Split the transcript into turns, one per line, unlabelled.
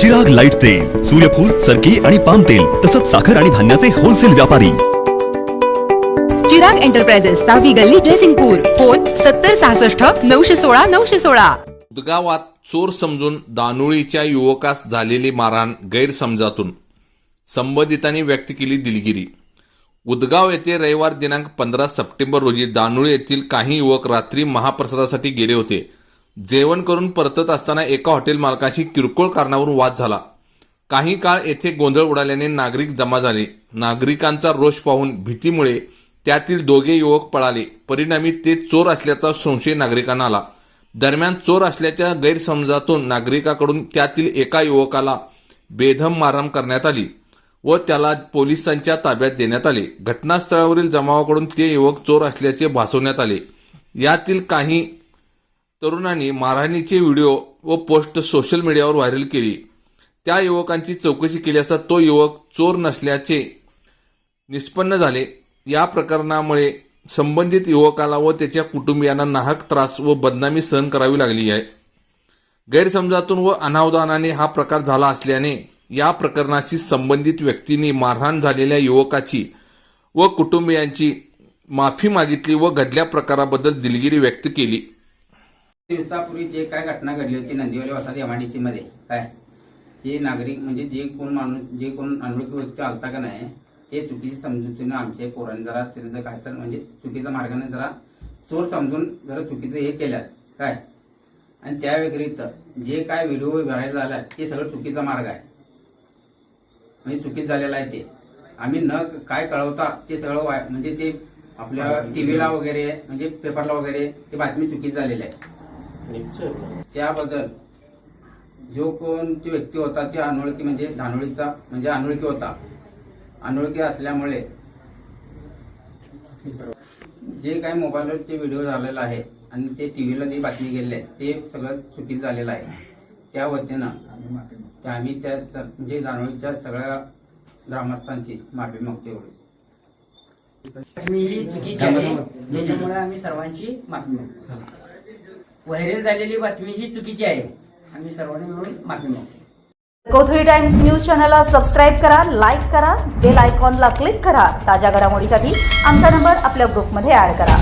Chirag light तेल सूर्यफूल सरकी आणि पाम तेल तसंच साखर आणि धान्याचे होलसेल व्यापारी.
चिराग एंटरप्राइजेस सहावी गल्ली ड्रेसिंगपूर फोन सत्तर सहासष्ट नऊशे सोळा नऊशे सोळा.
उदगावात चोर समजून दानुळीच्या युवकास झालेली मारहाण गैरसमजातून संबंधितांनी व्यक्त केली दिलगिरी. उदगाव येथे रविवार दिनांक पंधरा सप्टेंबर रोजी दानुळी येथील काही युवक रात्री महाप्रसादासाठी गेले होते. जेवण करून परतत असताना एका हॉटेल मालकाशी किरकोळ कारणावरून वाद झाला. काही काळ येथे गोंधळ उडाल्याने नागरिक जमा झाले. नागरिकांचा रोष पाहून भीतीमुळे त्यातील दोघे युवक पळाले. परिणामी ते चोर असल्याचा संशय नागरिकांना आला. दरम्यान चोर असल्याच्या गैरसमजातून नागरिकाकडून त्यातील एका युवकाला बेधम मारहाण करण्यात आली व त्याला पोलिसांच्या ताब्यात देण्यात आले. घटनास्थळावरील जमावाकडून ते युवक चोर असल्याचे भासवण्यात आले. यातील काही तरुणांनी मारहाणीचे व्हिडिओ व पोस्ट सोशल मीडियावर व्हायरल केली. त्या युवकांची चौकशी केली असता तो युवक चोर नसल्याचे निष्पन्न झाले. या प्रकरणामुळे संबंधित युवकाला व त्याच्या कुटुंबियांना नाहक त्रास व बदनामी सहन करावी लागली आहे. गैरसमजातून व अनावधानाने हा प्रकार झाला असल्याने या प्रकरणाशी संबंधित व्यक्तींनी मारहाण झालेल्या युवकाची व कुटुंबियांची माफी मागितली व घडल्या प्रकाराबद्दल दिलगिरी व्यक्त केली.
दिवसापूर्वी जे काय घटना घडली होती नंदिवली वसाहत एमआयडीसी मध्ये काय? जे नागरिक म्हणजे जे कोण माणूस जे कोण अनोळखी व्यक्ती आलता का नाही ते चुकीची समजुतीनं आमच्या पोरांनी जरा त्यांचं काय तर म्हणजे चुकीच्या मार्गाने जरा चोर समजून जरा चुकीचं हे केल्यात काय? आणि त्या व्यतिरिक्त जे काय व्हिडिओ व्हायरल झाला ते सगळं चुकीचा मार्ग आहे. म्हणजे चुकीत झालेला आहे ते. आम्ही न काय कळवता ते सगळं म्हणजे ते आपल्या टीव्हीला वगैरे म्हणजे पेपरला वगैरे ते बातमी चुकीची झालेली आहे. त्याबद्दल जो कोण तो व्यक्ती होता ते अनोळखी म्हणजे धानोळीचा म्हणजे अनोळखी होता. अनोळखी असल्यामुळे जे काही मोबाईलवर ते व्हिडिओ झालेला आहे आणि ते टीव्हीला जी बातमी गेलेली आहे ते सगळं चुकीचं झालेलं आहे. त्या वतीनं ते आम्ही त्या म्हणजे दानोळीच्या सगळ्या ग्रामस्थांची माफी मागतो एवढी.
ही चुकीची आहे त्याच्यामुळे आम्ही सर्वांची माफी मागतो व्हायरल झालेली बातमी ही चुकीची आहे. आम्ही सर्वांनी मिळून माफी मागतो
कोथळी टाइम्स न्यूज चॅनलला सबस्क्राईब करा लाईक करा बेल आयकॉनला क्लिक करा. ताज्या घडामोडीसाठी आमचा नंबर आपल्या ग्रुपमध्ये ऍड करा.